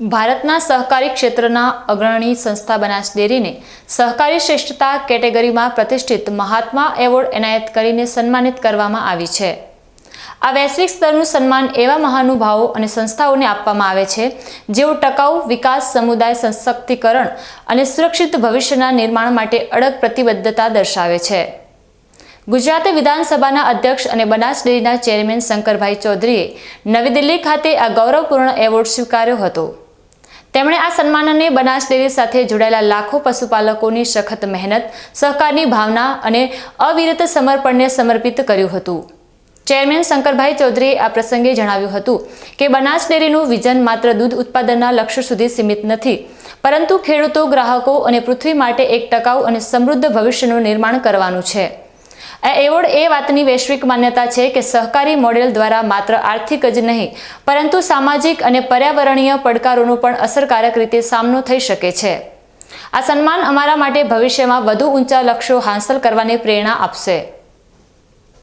ભારતના સહકારી ક્ષેત્રના અગ્રણી સંસ્થા બનાસ ડેરીને સહકારી શ્રેષ્ઠતા કેટેગરીમાં પ્રતિષ્ઠિત મહાત્મા એવોર્ડ એનાયત કરીને સન્માનિત કરવામાં આવી છે. આ વૈશ્વિક સ્તરનું સન્માન એવા મહાનુભાવો અને સંસ્થાઓને આપવામાં આવે છે, જેઓ ટકાઉ વિકાસ, સમુદાય સશક્તિકરણ અને સુરક્ષિત ભવિષ્યના નિર્માણ માટે અડગ પ્રતિબદ્ધતા દર્શાવે છે. ગુજરાત વિધાનસભાના અધ્યક્ષ અને બનાસ ડેરીના ચેરમેન શંકરભાઈ ચૌધરીએ નવી દિલ્હી ખાતે આ ગૌરવપૂર્ણ એવોર્ડ સ્વીકાર્યો હતો. તેમણે આ સન્માનને બનાસ ડેરી સાથે જોડાયેલા લાખો પશુપાલકોની સખત મહેનત, સહકારની ભાવના અને અવિરત સમર્પણને સમર્પિત કર્યું હતું. ચેરમેન શંકરભાઈ ચૌધરીએ આ પ્રસંગે જણાવ્યું હતું કે બનાસ ડેરીનું વિઝન માત્ર દૂધ ઉત્પાદનના લક્ષ્ય સુધી સીમિત નથી, પરંતુ ખેડૂતો, ગ્રાહકો અને પૃથ્વી માટે એક ટકાઉ અને સમૃદ્ધ ભવિષ્યનું નિર્માણ કરવાનું છે. આ એવોર્ડ એ વાતની વૈશ્વિક માન્યતા છે કે સહકારી મોડેલ દ્વારા માત્ર આર્થિક જ નહીં, પરંતુ સામાજિક અને પર્યાવરણીય પડકારોનો પણ અસરકારક રીતે સામનો થઈ શકે છે. આ સન્માન અમારા માટે ભવિષ્યમાં વધુ ઊંચા લક્ષ્યો હાંસલ કરવાની પ્રેરણા આપશે.